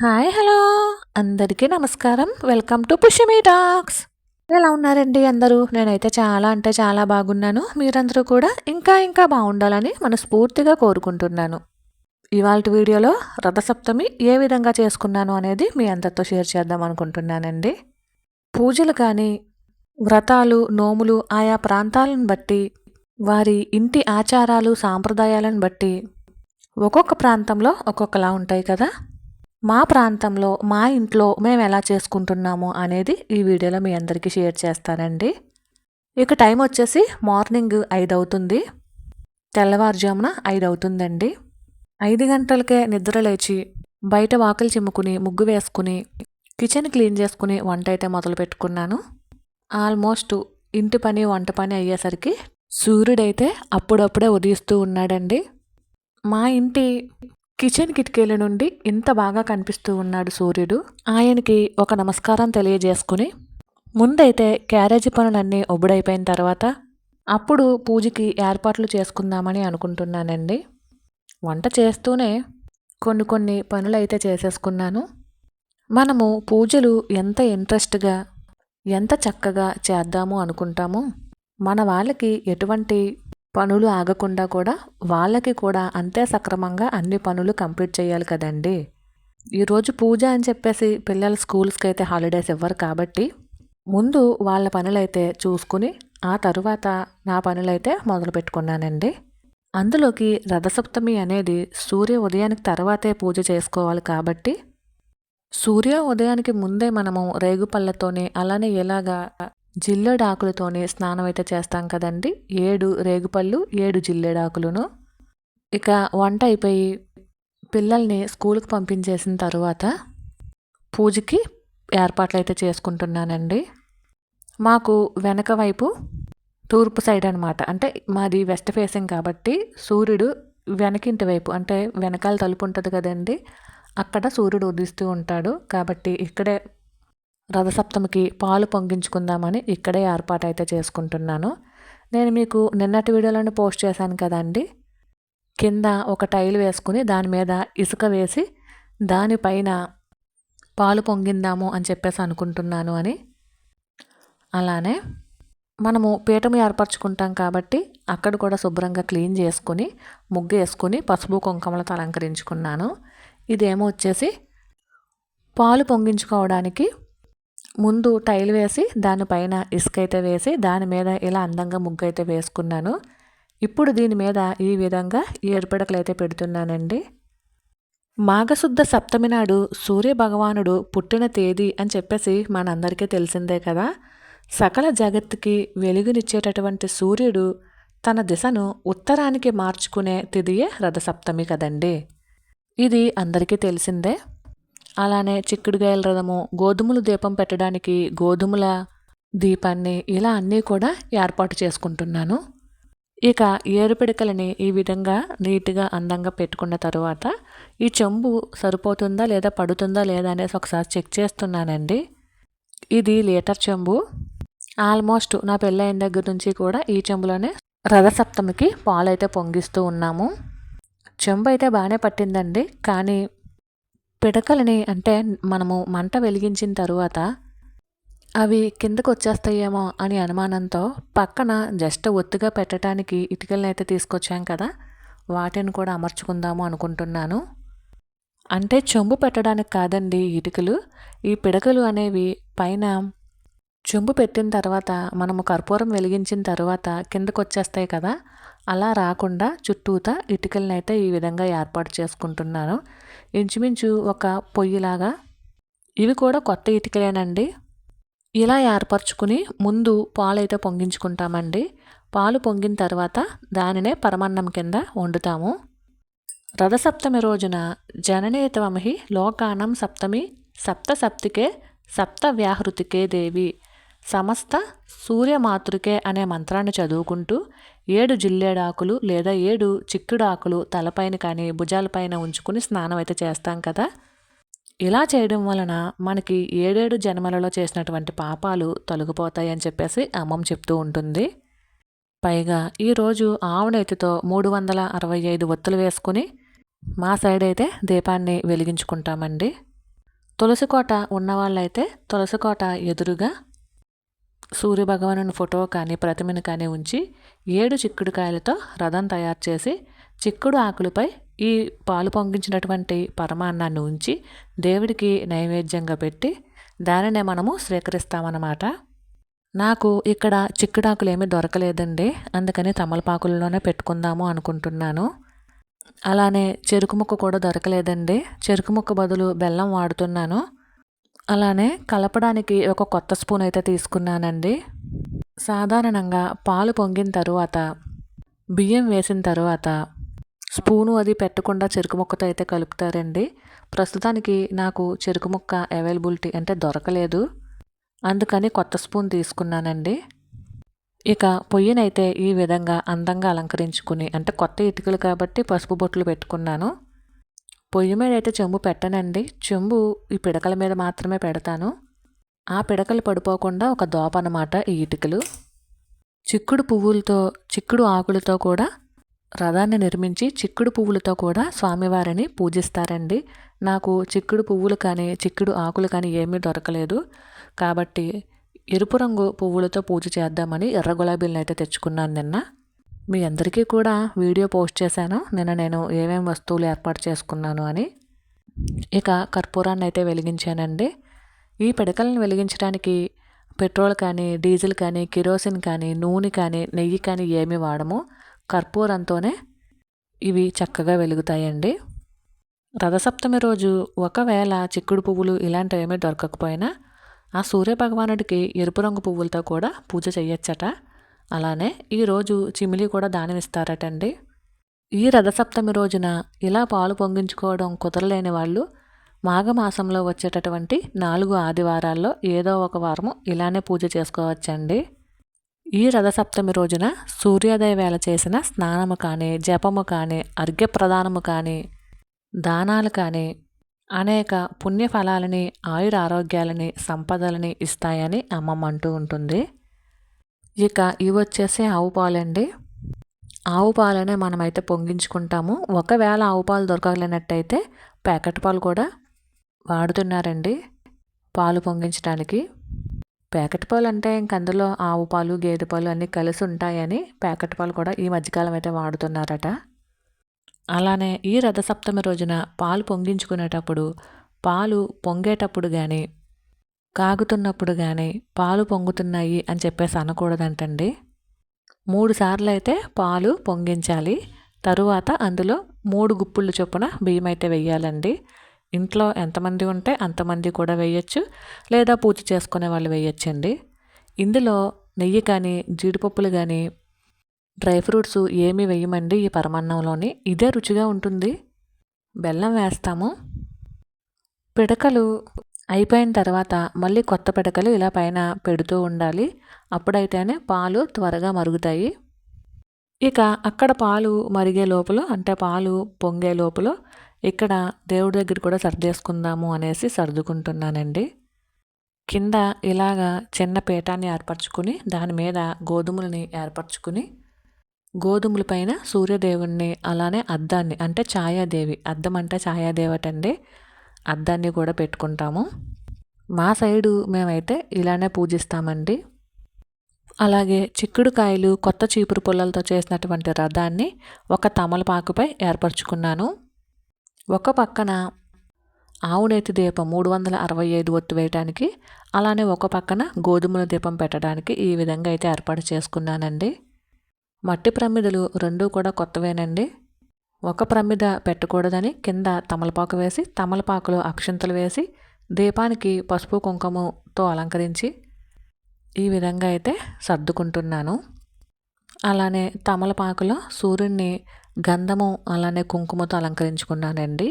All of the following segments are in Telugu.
Hi hello. అందరికీ నమస్కారం. Welcome to Pushyami talks. ఎలా ఉన్నారండి అందరూ? నేనైతే చాలా అంటే చాలా బాగున్నాను. మీరందరూ కూడా ఇంకా ఇంకా బాగుండాలని మనస్ఫూర్తిగా కోరుకుంటున్నాను. ఇవాళ వీడియోలో రథసప్తమి ఏ విధంగా చేసుకున్నాను అనేది మీ అందరితో షేర్ చేద్దాం అనుకుంటున్నానండి. పూజలు కానీ వ్రతాలు నోములు ఆయా ప్రాంతాలను బట్టి వారి ఇంటి ఆచారాలు సాంప్రదాయాలను బట్టి ఒక్కొక్క ప్రాంతంలో ఒక్కొక్కలా ఉంటాయి కదా. మా ప్రాంతంలో మా ఇంట్లో మేము ఎలా చేసుకుంటున్నాము అనేది ఈ వీడియోలో మీ అందరికీ షేర్ చేస్తానండి. ఇక టైం వచ్చేసి మార్నింగ్ ఐదు అవుతుంది తెల్లవారుజామున ఐదు అవుతుందండి ఐదు గంటలకే నిద్ర లేచి బయట వాకిలి చిమ్ముకుని ముగ్గు వేసుకుని కిచెన్ క్లీన్ చేసుకుని వంట అయితే మొదలు పెట్టుకున్నాను ఆల్మోస్ట్ ఇంటి పని వంట పని అయ్యేసరికి సూర్యుడైతే అప్పుడప్పుడే ఉదయిస్తూ ఉన్నాడండి. మా ఇంటి కిచెన్ కిటికీల నుండి ఇంత బాగా కనిపిస్తూ ఉన్నాడు సూర్యుడు. ఆయనకి ఒక నమస్కారం తెలియజేసుకుని ముందైతే క్యారేజీ పనులన్నీ ఒబ్బుడైపోయిన తర్వాత అప్పుడు పూజకి ఏర్పాట్లు చేసుకుందామని అనుకుంటున్నానండి. వంట చేస్తూనే కొన్ని కొన్ని పనులైతే చేసేసుకున్నాను. మనము పూజలు ఎంత ఇంట్రెస్ట్గా ఎంత చక్కగా చేద్దాము అనుకుంటాము మన వాళ్ళకి ఎటువంటి పనులు ఆగకుండా కూడా వాళ్ళకి కూడా అంతే సక్రమంగా అన్ని పనులు కంప్లీట్ చేయాలి కదండి. ఈరోజు పూజ అని చెప్పేసి పిల్లల స్కూల్స్కి అయితే హాలిడేస్ ఇవ్వరు కాబట్టి ముందు వాళ్ళ పనులైతే చూసుకుని ఆ తరువాత నా పనులైతే మొదలు పెట్టుకున్నానండి. అందులోకి రథసప్తమి అనేది సూర్య ఉదయానికి తర్వాతే పూజ చేసుకోవాలి కాబట్టి సూర్య ఉదయానికి ముందే మనము రేగుపళ్ళతోనే అలానే ఎలాగా జిల్లెడాకులతోనే స్నానం అయితే చేస్తాం కదండి. ఏడు రేగుపళ్ళు ఏడు జిల్లెడాకులను. ఇక వంట అయిపోయి పిల్లల్ని స్కూల్కి పంపించేసిన తర్వాత పూజకి ఏర్పాట్లు అయితే చేసుకుంటున్నానండి. మాకు వెనక వైపు తూర్పు సైడ్ అనమాట అంటే మాది వెస్ట్ ఫేసింగ్ కాబట్టి సూర్యుడు వెనకింటి వైపు అంటే వెనకాల తలుపు ఉంటుంది కదండి. అక్కడ సూర్యుడు ఉదిస్తూ ఉంటాడు. కాబట్టి ఇక్కడే రథసప్తమికి పాలు పొంగించుకుందామని ఇక్కడే ఏర్పాటు అయితే చేసుకుంటున్నాను. నేను మీకు నిన్నటి వీడియోలోనే పోస్ట్ చేశాను కదండి. కింద ఒక టైల్ వేసుకుని దాని మీద ఇసుక వేసి దానిపైన పాలు పొంగిందాము అని చెప్పేసి అనుకుంటున్నాను అని. అలానే మనము పీఠం ఏర్పరచుకుంటాం కాబట్టి అక్కడ కూడా శుభ్రంగా క్లీన్ చేసుకుని ముగ్గు వేసుకుని పసుపు కుంకుమలతో అలంకరించుకున్నాను. ఇదేమో వచ్చేసి పాలు పొంగించుకోవడానికి ముందు టైల్ వేసి దానిపైన ఇసుక అయితే వేసి దాని మీద ఇలా అందంగా ముగ్గు అయితే వేసుకున్నాను. ఇప్పుడు దీని మీద ఈ విధంగా ఏర్పడకలు అయితే పెడుతున్నానండి. మాఘశుద్ధ సప్తమి నాడు సూర్య భగవానుడు పుట్టిన తేదీ అని చెప్పేసి మనందరికీ తెలిసిందే కదా. సకల జగత్తుకి వెలుగునిచ్చేటటువంటి సూర్యుడు తన దిశను ఉత్తరానికి మార్చుకునే తిదియే రథసప్తమి కదండి. ఇది అందరికీ తెలిసిందే. అలానే చిక్కుడుగాయల రథము గోధుమలు దీపం పెట్టడానికి గోధుమల దీపాన్ని ఇలా అన్నీ కూడా ఏర్పాటు చేసుకుంటున్నాను. ఇక ఏరుపిడకలని ఈ విధంగా నీట్గా అందంగా పెట్టుకున్న తర్వాత ఈ చెంబు సరిపోతుందా లేదా పడుతుందా లేదా అనేసి ఒకసారి చెక్ చేస్తున్నానండి. ఇది లీటర్ చెంబు. ఆల్మోస్ట్ నా పెళ్ళైన దగ్గర నుంచి కూడా ఈ చెంబులోనే రథసప్తమికి పాలైతే పొంగిస్తూ ఉన్నాము. చెంబు అయితే బాగానే పట్టిందండి కానీ పిడకలని అంటే మనము మంట వెలిగించిన తరువాత అవి కిందకు వచ్చేస్తాయేమో అని అనుమానంతో పక్కన జస్ట్ ఒత్తుగా పెట్టడానికి ఇటుకలను అయితే తీసుకొచ్చాం కదా వాటిని కూడా అమర్చుకుందాము అనుకుంటున్నాను. అంటే చెంబు పెట్టడానికి కాదండి ఇటుకలు. ఈ పిడకలు అనేవి పైన చెంబు పెట్టిన తర్వాత మనము కర్పూరం వెలిగించిన తర్వాత కిందకు వచ్చేస్తాయి కదా అలా రాకుండా చుట్టూతా ఇటుకలను అయితే ఈ విధంగా ఏర్పాటు చేసుకుంటున్నాను. ఇంచుమించు ఒక పొయ్యిలాగా. ఇవి కూడా కొత్త ఇటుకలేనండి. ఇలా ఏర్పరచుకుని ముందు పాలైతే పొంగించుకుంటామండి. పాలు పొంగిన తర్వాత దానినే పరమన్నం కింద వండుతాము. రథసప్తమి రోజున జననేతవమహి లోకానం సప్తమి సప్త సప్తికే సప్త వ్యాహృతికే దేవి సమస్త సూర్యమాతృకే అనే మంత్రాన్ని చదువుకుంటూ ఏడు జిల్లేడాకులు లేదా ఏడు చిక్కుడాకులు తలపైన కానీ భుజాలపైన ఉంచుకుని స్నానం అయితే చేస్తాం కదా. ఇలా చేయడం వలన మనకి ఏడేడు జన్మలలో చేసినటువంటి పాపాలు తొలగిపోతాయి అని చెప్పేసి అమ్మం చెప్తూ ఉంటుంది. పైగా ఈరోజు ఆవునెత్తితో మూడు వందల అరవై ఐదు ఒత్తులు వేసుకుని మా సైడ్ అయితే దీపాన్ని వెలిగించుకుంటామండి. తులసి కోట ఉన్నవాళ్ళైతే తులసికోట ఎదురుగా సూర్యభగవాను ఫోటో కానీ ప్రతిమను కానీ ఉంచి ఏడు చిక్కుడుకాయలతో రథం తయారు చేసి చిక్కుడు ఆకులపై ఈ పాలు పొంగించినటువంటి పరమాన్నాన్ని ఉంచి దేవుడికి నైవేద్యంగా పెట్టి దానినే మనము స్వీకరిస్తామన్నమాట. నాకు ఇక్కడ చిక్కుడాకులు ఏమీ దొరకలేదండి. అందుకని తమలపాకుల్లోనే పెట్టుకుందాము అనుకుంటున్నాను. అలానే చెరుకు ముక్క కూడా దొరకలేదండి. చెరుకు ముక్క బదులు బెల్లం వాడుతున్నాను. అలానే కలపడానికి ఒక కొత్త స్పూన్ అయితే తీసుకున్నానండి. సాధారణంగా పాలు పొంగిన తరువాత బియ్యం వేసిన తర్వాత స్పూను అది పెట్టకుండా చెరుకు ముక్కతో అయితే కలుపుతారండి. ప్రస్తుతానికి నాకు చెరుకు ముక్క అవైలబిలిటీ అంటే దొరకలేదు. అందుకని కొత్త స్పూన్ తీసుకున్నానండి. ఇక పొయ్యినైతే ఈ విధంగా అందంగా అలంకరించుకుని అంటే కొత్త ఇటుకలు కాబట్టి పసుపు బొట్లు పెట్టుకున్నాను. పొయ్యి మీద అయితే చెంబు పెట్టనండి. చెంబు ఈ పిడకల మీద మాత్రమే పెడతాను. ఆ పిడకలు పడిపోకుండా ఒక దోప అన్నమాట ఈ ఇటుకలు. చిక్కుడు పువ్వులతో చిక్కుడు ఆకులతో కూడా రథాన్ని నిర్మించి చిక్కుడు పువ్వులతో కూడా స్వామివారిని పూజిస్తారండి. నాకు చిక్కుడు పువ్వులు కానీ చిక్కుడు ఆకులు కానీ ఏమీ దొరకలేదు. కాబట్టి ఎరుపు రంగు పువ్వులతో పూజ చేద్దామని ఎర్ర గులాబీలను అయితే తెచ్చుకున్నాను నిన్న. మీ అందరికీ కూడా వీడియో పోస్ట్ చేశాను. నిన్న నేను ఏమేమి వస్తువులు ఏర్పాటు చేసుకున్నాను అని. ఇక కర్పూరాన్ని అయితే వెలిగించానండి. ఈ పిడకలను వెలిగించడానికి పెట్రోల్ కానీ డీజిల్ కానీ కిరోసిన్ కానీ నూనె కానీ నెయ్యి కానీ ఏమి వాడము. కర్పూరంతోనే ఇవి చక్కగా వెలుగుతాయండి. రథసప్తమి రోజు ఒకవేళ చిక్కుడు పువ్వులు ఇలాంటివి దొరకకపోయినా ఆ సూర్యభగవానుడికి ఎరుపు రంగు పువ్వులతో కూడా పూజ చేయొచ్చట అలానే ఈరోజు చిమిలి కూడా దానమిస్తారటండి. ఈ రథసప్తమి రోజున ఇలా పాలు పొంగించుకోవడం కుదరలేని వాళ్ళు మాఘమాసంలో వచ్చేటటువంటి నాలుగు ఆదివారాల్లో ఏదో ఒక వారము ఇలానే పూజ చేసుకోవచ్చండి. ఈ రథసప్తమి రోజున సూర్యోదయ వేళ చేసిన స్నానము కానీ జపము కానీ అర్ఘ్యప్రదానము కానీ దానాలు కానీ అనేక పుణ్యఫలాలని ఆయుర ఆరోగ్యాలని సంపదలని ఇస్తాయని అమ్మమ్మ అంటూ ఉంటుంది. ఇక ఇవి వచ్చేసి ఆవు పాలండి. ఆవు పాలనే మనమైతే పొంగించుకుంటాము. ఒకవేళ ఆవు పాలు దొరకలేనట్టయితే ప్యాకెట్ పాలు కూడా వాడుతున్నారండి పాలు పొంగించడానికి ప్యాకెట్ పాలు అంటే ఇంక అందులో ఆవు పాలు గేదె పాలు అన్నీ కలిసి ఉంటాయని ప్యాకెట్ పాలు కూడా ఈ మధ్యకాలం అయితే వాడుతున్నారట. అలానే ఈ రథసప్తమి రోజున పాలు పొంగించుకునేటప్పుడు పాలు పొంగేటప్పుడు కానీ కాగుతున్నప్పుడు కానీ పాలు పొంగుతున్నాయి అని చెప్పేసి అనకూడదంటండి. మూడు సార్లు అయితే పాలు పొంగించాలి. తరువాత అందులో మూడు గుప్పుళ్ళు చొప్పున బియ్యం అయితే వెయ్యాలండి. ఇంట్లో ఎంతమంది ఉంటే అంతమంది కూడా వేయచ్చు లేదా పూజ చేసుకునే వాళ్ళు వేయచ్చండి ఇందులో నెయ్యి కానీ జీడిపప్పులు కానీ డ్రై ఫ్రూట్స్ ఏమి వేయమండి ఈ పరమాన్నంలోని. ఇదే రుచిగా ఉంటుంది. బెల్లం వేస్తాము. పిడకలు అయిపోయిన తర్వాత మళ్ళీ కొత్త పిడకలు ఇలా పైన పెడుతూ ఉండాలి. అప్పుడైతేనే పాలు త్వరగా మరుగుతాయి. ఇక అక్కడ పాలు మరిగే లోపల అంటే పాలు పొంగే లోపల ఇక్కడ దేవుడి దగ్గర కూడా సర్దేసుకుందాము అనేసి సర్దుకుంటున్నానండి. కింద ఇలాగా చిన్న పీఠాన్ని ఏర్పరచుకుని దాని మీద గోధుమలని ఏర్పరచుకుని గోధుమల పైన సూర్యదేవుణ్ణి అలానే అద్దాన్ని అంటే ఛాయాదేవి అద్దం అంటే ఛాయాదేవటండి. అద్దాన్ని కూడా పెట్టుకుంటాము. మా సైడు మేమైతే ఇలానే పూజిస్తామండి. అలాగే చిక్కుడుకాయలు కొత్త చీపురు పుల్లలతో చేసినటువంటి రథాన్ని ఒక తమలపాకుపై ఏర్పరచుకున్నాను. ఒక పక్కన ఆవునేతి దీపం మూడు వందల అరవై ఐదు ఒత్తు వేయడానికి అలానే ఒక పక్కన గోధుమల దీపం పెట్టడానికి ఈ విధంగా అయితే ఏర్పాటు చేసుకున్నానండి. మట్టి ప్రమిదలు రెండూ కూడా కొత్తవేనండి. ఒక ప్రమిద పెట్టకూడదని కింద తమలపాకు వేసి తమలపాకులో అక్షంతలు వేసి దీపానికి పసుపు కుంకుమతో అలంకరించి ఈ విధంగా అయితే సర్దుకుంటున్నాను. అలానే తమలపాకులో సూర్యుడిని గంధము అలానే కుంకుమతో అలంకరించుకున్నానండి.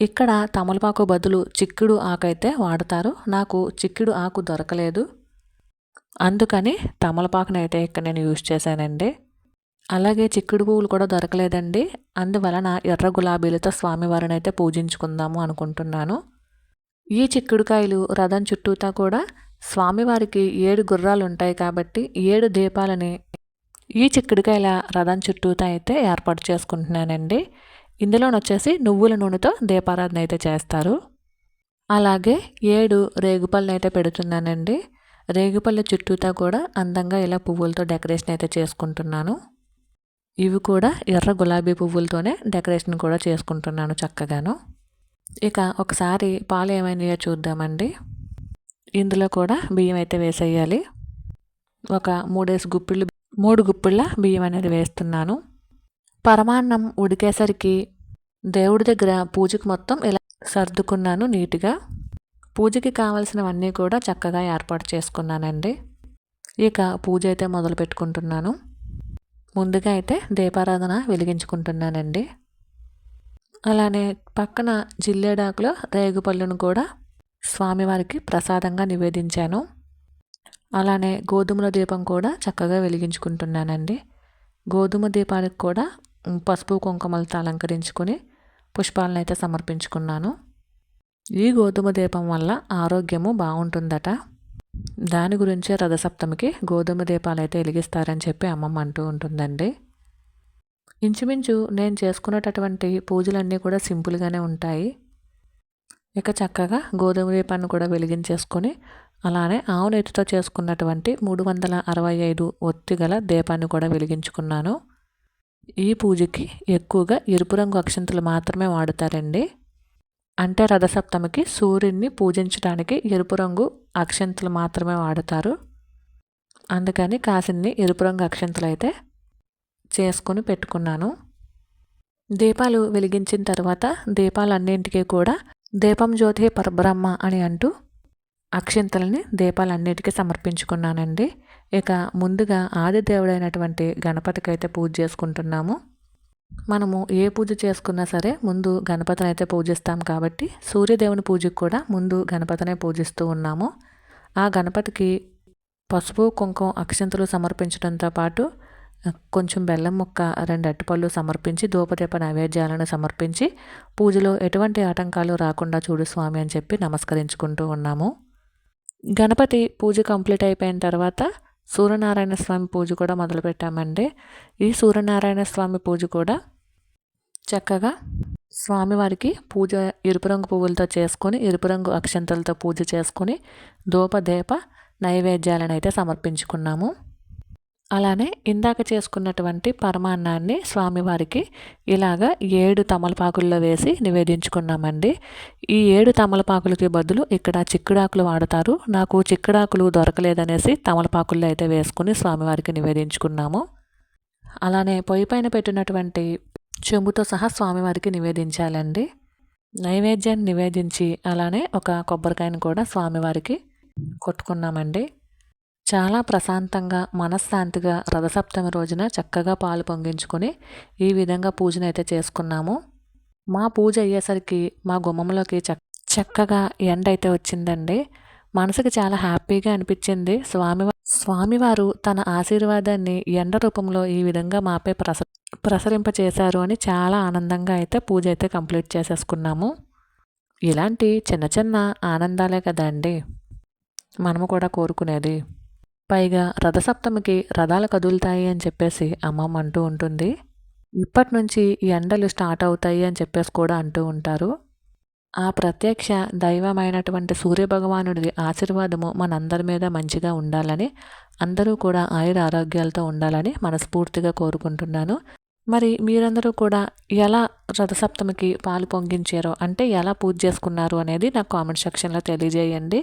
ఇక్కడ తమలపాకు బదులు చిక్కుడు ఆకు అయితే వాడతారు. నాకు చిక్కుడు ఆకు దొరకలేదు. అందుకని తమలపాకునైతే ఇక్కడ నేను యూజ్ చేశానండి. అలాగే చిక్కుడు పువ్వులు కూడా దొరకలేదండి. అందువలన ఎర్ర గులాబీలతో స్వామివారిని అయితే పూజించుకుందాము అనుకుంటున్నాను. ఈ చిక్కుడుకాయలు రథం చుట్టూతా కూడా స్వామివారికి ఏడు గుర్రాలు ఉంటాయి కాబట్టి ఏడు దీపాలని ఈ చిక్కుడుకాయల రథం చుట్టూతా అయితే ఏర్పాటు చేసుకుంటున్నానండి. ఇందులోనొచ్చేసి నువ్వుల నూనెతో దీపారాధన అయితే చేస్తారు. అలాగే ఏడు రేగుపళ్ళని అయితే పెడుతున్నానండి. రేగుపళ్ళ చుట్టూతా కూడా అందంగా ఇలా పువ్వులతో డెకరేషన్ అయితే చేసుకుంటున్నాను. ఇవి కూడా ఎర్ర గులాబీ పువ్వులతోనే డెకరేషన్ కూడా చేసుకుంటున్నాను చక్కగాను. ఇక ఒకసారి పాలు ఏమైనాయో చూద్దామండి. ఇందులో కూడా బియ్యం అయితే వేసేయాలి. ఒక మూడేసి గుప్పిళ్ళు మూడు గుప్పిళ్ళ బియ్యం అనేది వేస్తున్నాను. పరమాన్నం ఉడికేసరికి దేవుడి దగ్గర పూజకి మొత్తం ఇలా సర్దుకున్నాను నీట్గా. పూజకి కావలసినవన్నీ కూడా చక్కగా ఏర్పాటు చేసుకున్నానండి. ఇక పూజ అయితే మొదలు పెట్టుకుంటున్నాను ముందుగా అయితే దీపారాధన వెలిగించుకుంటున్నానండి. అలానే పక్కన జిల్లేడాకులో రేగుపళ్ళును కూడా స్వామివారికి ప్రసాదంగా నివేదించాను. అలానే గోధుమల దీపం కూడా చక్కగా వెలిగించుకుంటున్నానండి. గోధుమ దీపానికి కూడా పసుపు కుంకుమలతో అలంకరించుకొని పుష్పాలను అయితే సమర్పించుకున్నాను. ఈ గోధుమ దీపం వల్ల ఆరోగ్యము బాగుంటుందట. దాని గురించే రథసప్తమికి గోధుమ దీపాలు అయితే వెలిగిస్తారని చెప్పి అమ్మమ్మ అంటూ ఉంటుందండి. ఇంచుమించు నేను చేసుకునేటటువంటి పూజలన్నీ కూడా సింపుల్గానే ఉంటాయి. ఇక చక్కగా గోధుమ దీపాన్ని కూడా వెలిగించేసుకొని అలానే ఆవు నెత్తితో చేసుకున్నటువంటి మూడు వందల అరవై ఐదు ఒత్తిగల దీపాన్ని కూడా వెలిగించుకున్నాను. ఈ పూజకి ఎక్కువగా ఎరుపు రంగు అక్షంతలు మాత్రమే వాడతారండి. అంటే రథసప్తమికి సూర్యుడిని పూజించడానికి ఎరుపు రంగు అక్షంతలు మాత్రమే వాడతారు. అందుకని కాసిన్ని ఎరుపు రంగు అక్షంతలు అయితే చేసుకొని పెట్టుకున్నాను. దీపాలు వెలిగించిన తర్వాత దీపాలన్నింటికీ కూడా దీపం జ్యోతి పరబ్రహ్మ అని అంటూ అక్షింతలని దీపాలన్నిటికీ సమర్పించుకున్నానండి. ఇక ముందుగా ఆది దేవుడైనటువంటి గణపతికి అయితే పూజ చేసుకుంటున్నాము. మనము ఏ పూజ చేసుకున్నా సరే ముందు గణపతిని అయితే పూజిస్తాం కాబట్టి సూర్యదేవుని పూజకు కూడా ముందు గణపతినే పూజిస్తూ ఉన్నాము. ఆ గణపతికి పసుపు కుంకుమ అక్షంతలు సమర్పించడంతో పాటు కొంచెం బెల్లం ముక్క రెండు అట్టుపళ్ళు సమర్పించి దూపదీప నైవేద్యాలను సమర్పించి పూజలో ఎటువంటి ఆటంకాలు రాకుండా చూడు స్వామి అని చెప్పి నమస్కరించుకుంటూ ఉన్నాము. గణపతి పూజ కంప్లీట్ అయిపోయిన తర్వాత సూర్యనారాయణ స్వామి పూజ కూడా మొదలుపెట్టామండి. ఈ సూర్యనారాయణ స్వామి పూజ కూడా చక్కగా స్వామివారికి పూజ ఎరుపు రంగు పువ్వులతో చేసుకొని ఎరుపు రంగు అక్షంతలతో పూజ చేసుకొని ధూపదీప నైవేద్యాలను అయితే సమర్పించుకున్నాము. అలానే ఇందాక చేసుకున్నటువంటి పరమాన్నాన్ని స్వామివారికి ఇలాగ ఏడు తమలపాకుల్లో వేసి నివేదించుకున్నామండి. ఈ ఏడు తమలపాకులకి బదులు ఇక్కడ చిక్కుడాకులు వాడతారు. నాకు చిక్కుడాకులు దొరకలేదనేసి తమలపాకుల్లో అయితే వేసుకుని స్వామివారికి నివేదించుకున్నాము. అలానే పొయ్యి పైన పెట్టినటువంటి చెంబుతో సహా స్వామివారికి నివేదించాలండి. నైవేద్యాన్ని నివేదించి అలానే ఒక కొబ్బరికాయను కూడా స్వామివారికి కొట్టుకున్నామండి. చాలా ప్రశాంతంగా మనశ్శాంతిగా రథసప్తమి రోజున చక్కగా పాలు పొంగించుకొని ఈ విధంగా పూజనైతే అయితే చేసుకున్నాము. మా పూజ అయ్యేసరికి మా గుమ్మంలోకి చక్క చక్కగా ఎండ అయితే వచ్చిందండి. మనసుకి చాలా హ్యాపీగా అనిపించింది. స్వామి స్వామివారు తన ఆశీర్వాదాన్ని ఎండ రూపంలో ఈ విధంగా మాపై ప్రస ప్రసరింపచేశారు అని చాలా ఆనందంగా అయితే పూజ అయితే కంప్లీట్ చేసేసుకున్నాము. ఇలాంటి చిన్న చిన్న ఆనందాలే కదండి. మనము కూడా కోరుకునేది. పైగా రథసప్తమికి రథాలు కదులుతాయి అని చెప్పేసి అమ్మమ్మ అంటూ ఉంటుంది. ఇప్పటి నుంచి ఎండలు స్టార్ట్ అవుతాయి అని చెప్పేసి కూడా అంటూ ఉంటారు. ఆ ప్రత్యక్ష దైవమైనటువంటి సూర్యభగవానుడి ఆశీర్వాదము మనందరి మీద మంచిగా ఉండాలని అందరూ కూడా ఆయుర ఆరోగ్యాలతో ఉండాలని మనస్ఫూర్తిగా కోరుకుంటున్నాను. మరి మీరందరూ కూడా ఎలా రథసప్తమికి పాలు పొంగించారో అంటే ఎలా పూజ చేసుకున్నారు అనేది నాకు కామెంట్ సెక్షన్లో తెలియజేయండి.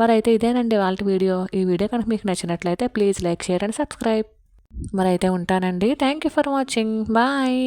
మరి అయితే ఇదేనండి వాళ్ళ వీడియో. ఈ వీడియో కనుక మీకు నచ్చినట్లయితే please like share and subscribe. మరి అయితే ఉంటానండి. Thank you for watching. Bye.